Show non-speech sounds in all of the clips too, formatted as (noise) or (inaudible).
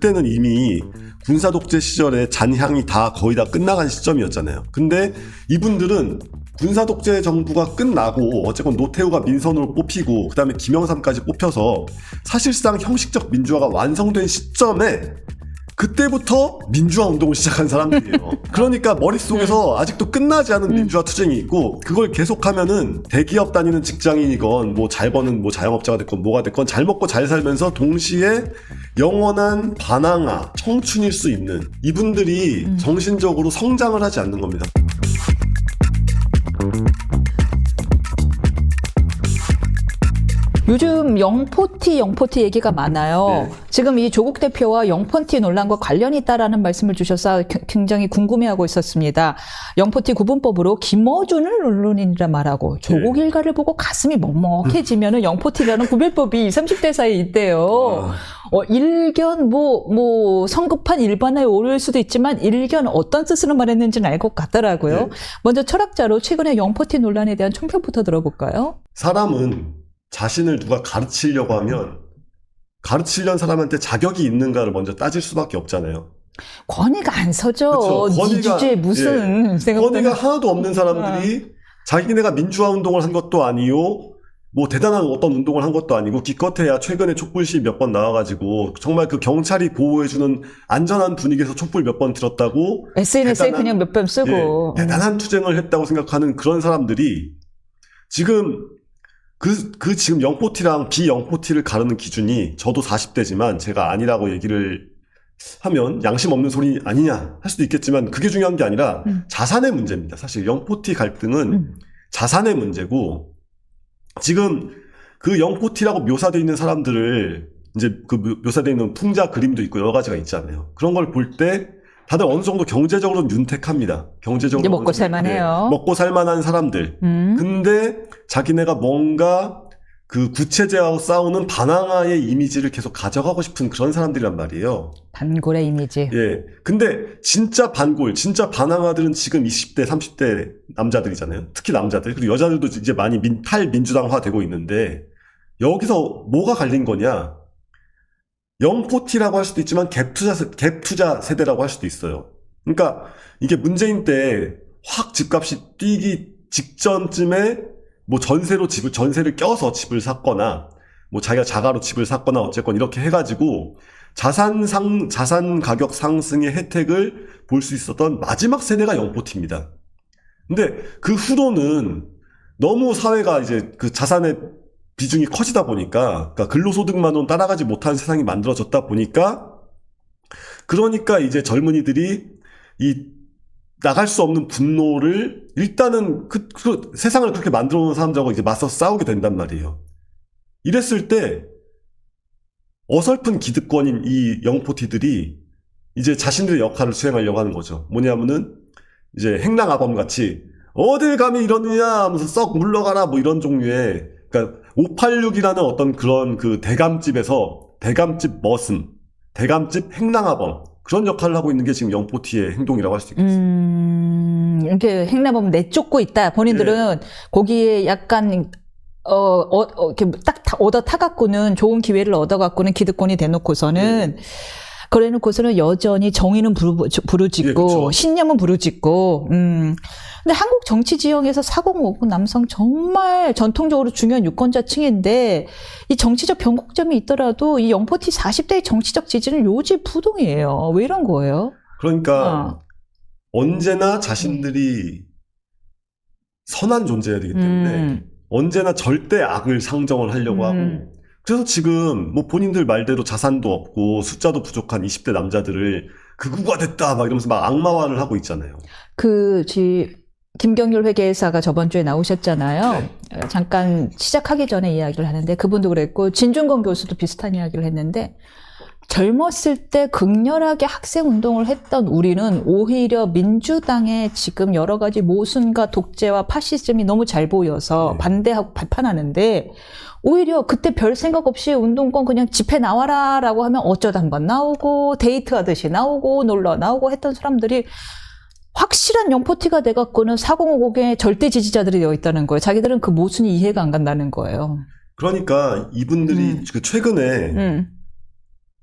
그때는 이미 군사 독재 시절에 잔향이 다 거의 다 끝나간 시점이었잖아요. 근데 이분들은 군사 독재 정부가 끝나고 어쨌건 노태우가 민선으로 뽑히고 그다음에 김영삼까지 뽑혀서 사실상 형식적 민주화가 완성된 시점에 그때부터 민주화 운동을 시작한 사람들이에요. (laughs) 그러니까 머릿속에서 아직도 끝나지 않은 민주화 투쟁이 있고 그걸 계속하면은 대기업 다니는 직장인이건 뭐 잘 버는 뭐 자영업자가 됐건 뭐가 됐건 잘 먹고 잘 살면서 동시에 영원한 반항아 청춘일 수 있는 이분들이 정신적으로 성장을 하지 않는 겁니다. 요즘 영포티 영포티 얘기가 많아요. 네. 지금 이 조국 대표와 영포티 논란과 관련이 있다라는 말씀을 주셔서 겨- 굉장히 궁금해하고 있었습니다. 영포티 구분법으로 김어준을 언론인이라 말하고 조국 네. 일가를 보고 가슴이 먹먹해지면은 영포티라는 구별법이 (laughs) 20, 30대 사이에 있대요. 아. 어, 일견 뭐, 뭐, 성급한 일반화에 오를 수도 있지만 일견 어떤 뜻으로 말했는지는 알 것 같더라고요. 네. 먼저 철학자로 최근에 영포티 논란에 대한 총평부터 들어볼까요? 사람은 자신을 누가 가르치려고 하면 가르치려는 사람한테 자격이 있는가를 먼저 따질 수밖에 없잖아요. 권위가 안 서죠. 네 권위가- 주제에 무슨 예. 권위가 하나도 없는 사람들이 자기네가 민주화 운동을 한 것도 아니요. 뭐 대단한 어떤 운동을 한 것도 아니고 기껏해야 최근에 촛불 시 몇 번 나와가지고 정말 그 경찰이 보호해주는 안전한 분위기에서 촛불 몇 번 들었다고 SNS에 대단한- 그냥 몇 번 쓰고 예, 대단한 투쟁을 했다고 생각하는 그런 사람들이 지금 그, 그 지금 영포티랑 비영포티를 가르는 기준이 저도 40대지만 제가 아니라고 얘기를 하면 양심 없는 소리 아니냐 할 수도 있겠지만 그게 중요한 게 아니라 음. 자산의 문제입니다. 사실 영포티 갈등은 음. 자산의 문제고 지금 그 영포티라고 묘사되어 있는 사람들을 이제 그 묘- 묘사되어 있는 풍자 그림도 있고 여러 가지가 있잖아요. 그런 걸 볼 때 다들 어느 정도 경제적으로는 윤택합니다. 경제적으로 먹고 살만해요. 예, 먹고 살만한 사람들. 음. 근데 자기네가 뭔가 그 구체제하고 싸우는 반항아의 이미지를 계속 가져가고 싶은 그런 사람들이란 말이에요. 단골의 이미지. 예. 근데 진짜 반골, 진짜 반항아들은 지금 20대, 30대 남자들이잖아요. 특히 남자들. 그리고 여자들도 이제 많이 민, 탈민주당화 되고 있는데 여기서 뭐가 갈린 거냐? 영포티라고 할 수도 있지만 갭 투자, 세- 갭 투자 세대라고 할 수도 있어요. 그러니까 이게 문재인 때 확 집값이 뛰기 직전쯤에 뭐 전세로 집을, 전세를 껴서 집을 샀거나 뭐 자기가 자가로 집을 샀거나 어쨌건 이렇게 해가지고 자산 상, 자산 가격 상승의 혜택을 볼 수 있었던 마지막 세대가 영포티입니다. 근데 그 후로는 너무 사회가 이제 그 자산의 비중이 커지다 보니까, 그러니까 근로소득만으로 따라가지 못한 세상이 만들어졌다 보니까, 그러니까 이제 젊은이들이 이 나갈 수 없는 분노를 일단은 그, 그 세상을 그렇게 만들어 놓은 사람들하고 이제 맞서 싸우게 된단 말이에요. 이랬을 때 어설픈 기득권인 이 영포티들이 이제 자신들의 역할을 수행하려고 하는 거죠. 뭐냐면은 이제 행랑아범 같이 어딜 감히 이러느냐 하면서 썩 물러가라 뭐 이런 종류의 그러니까 586이라는 어떤 그런 그 대감집에서 대감집 머슴, 대감집 행랑아범 그런 역할을 하고 있는 게 지금 영포티의 행동이라고 할 수 있겠습니다. 음, 이렇게 행나보면 내쫓고 있다. 본인들은 거기에 약간 어, 어, 어, 이렇게 딱 타- 얻어 타갖고는 좋은 기회를 얻어갖고는 기득권이 대놓고서는 그래놓고서는 여전히 정의는 부르, 예, 부르짖고 그쵸. 신념은 부르짖고 음. 근데 한국 정치 지형에서 4050 남성 정말 전통적으로 중요한 유권자층인데 이 정치적 변곡점이 있더라도 이 영포티 40대의 정치적 지지는 요지 부동이에요. 왜 이런 거예요? 그러니까 어. 언제나 자신들이 선한 존재여야 되기 때문에 음. 언제나 절대 악을 상정을 하려고 하고 음. 그래서 지금 뭐 본인들 말대로 자산도 없고 숫자도 부족한 20대 남자들을 극우가 됐다 막 이러면서 막 악마화를 하고 있잖아요. 그, 지, 김경률 회계사가 저번 주에 나오셨잖아요. 네. 어, 잠깐 시작하기 전에 이야기를 하는데 그분도 그랬고 진중권 교수도 비슷한 이야기를 했는데 젊었을 때 극렬하게 학생 운동을 했던 우리는 오히려 민주당의 지금 여러 가지 모순과 독재와 파시즘이 너무 잘 보여서 네. 반대하고 발판하는데 오히려 그때 별 생각 없이 운동권 그냥 집회 나와라라고 하면 어쩌다 한 번 나오고 데이트 하듯이 나오고 놀러 나오고 했던 사람들이 확실한 영포티가 돼갖고는 4050의 절대 지지자들이 되어 있다는 거예요. 자기들은 그 모순이 이해가 안 간다는 거예요. 그러니까 이분들이 음. 그 최근에 음.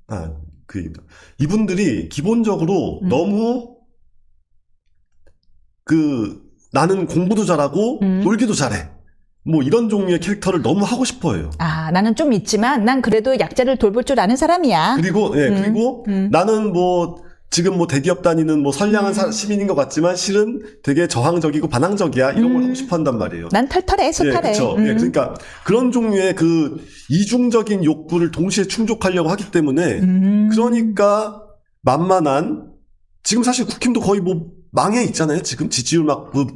아, 그그 이분들이 기본적으로 음. 너무 그 나는 공부도 잘하고 음. 놀기도 잘해. 뭐 이런 종류의 캐릭터를 너무 하고 싶어해요. 아, 나는 좀 있지만 난 그래도 약자를 돌볼 줄 아는 사람이야. 그리고 예 음. 그리고 음. 나는 뭐 지금 뭐 대기업 다니는 뭐 선량한 사- 음. 시민인 것 같지만 실은 되게 저항적이고 반항적이야 이런 걸 음. 하고 싶어 한단 말이에요. 난 털털해, 예, 숱하래. 그렇죠. 음. 예, 그러니까 그런 종류의 그 이중적인 욕구를 동시에 충족하려고 하기 때문에 음. 그러니까 만만한 지금 사실 국힘도 거의 뭐 망해 있잖아요. 지금 지지율 막 그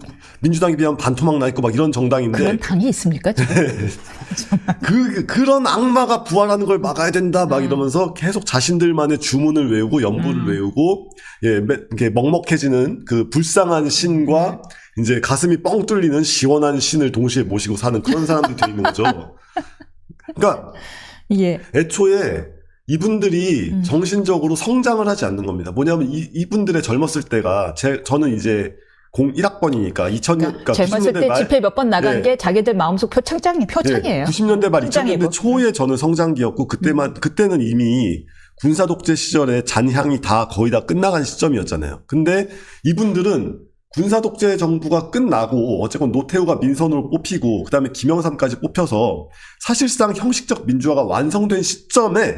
민주당에 비하면 반토막 나 있고 막 이런 정당인데 그런 당이 있습니까? (laughs) 그 그런 악마가 부활하는 걸 막아야 된다 막 음. 이러면서 계속 자신들만의 주문을 외우고 연부를 음. 외우고 예 매- 이렇게 먹먹해지는 그 불쌍한 신과 음. 이제 가슴이 뻥 뚫리는 시원한 신을 동시에 모시고 사는 그런 사람들이 돼 있는 거죠. (laughs) 그러니까 예. 애초에 이분들이 음. 정신적으로 성장을 하지 않는 겁니다. 뭐냐면 이, 이분들의 젊었을 때가 제 저는 이제 01학번이니까 2000년 그러니까 젊었을 90년대 때말 집회 몇 번 나간 예. 게 자기들 마음속 표창장이 표창이에요. 90년대 말 성장이고. 2000년대 초에 저는 성장기였고 그때만 그때는 이미 군사 독재 시절에 잔향이 다 거의 다 끝나간 시점이었잖아요. 근데 이분들은 군사 독재 정부가 끝나고 어쨌건 노태우가 민선으로 뽑히고 그다음에 김영삼까지 뽑혀서 사실상 형식적 민주화가 완성된 시점에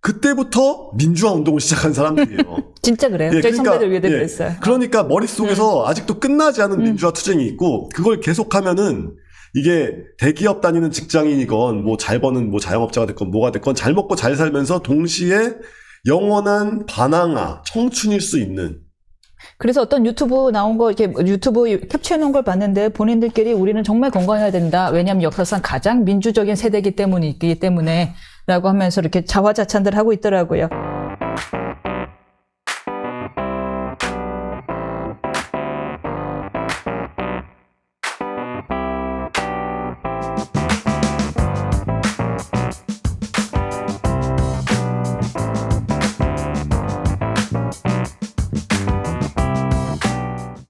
그때부터 민주화 운동을 시작한 사람들이에요. (laughs) 진짜 그래요. 예, 저희 그러니까, 선배들 위에도 예. 그랬어요. 그러니까 머릿속에서 아직도 끝나지 않은 음. 민주화 투쟁이 있고 그걸 계속하면은 이게 대기업 다니는 직장인이건 뭐 잘 버는 뭐 자영업자가 됐건 뭐가 됐건 잘 먹고 잘 살면서 동시에 영원한 반항아 청춘일 수 있는 그래서 어떤 유튜브 나온 거 이렇게 유튜브 캡처해 놓은 걸 봤는데 본인들끼리 우리는 정말 건강해야 된다. 왜냐하면 역사상 가장 민주적인 세대이기 때문이기 때문에 라고 하면서 이렇게 자화자찬들 하고 있더라고요.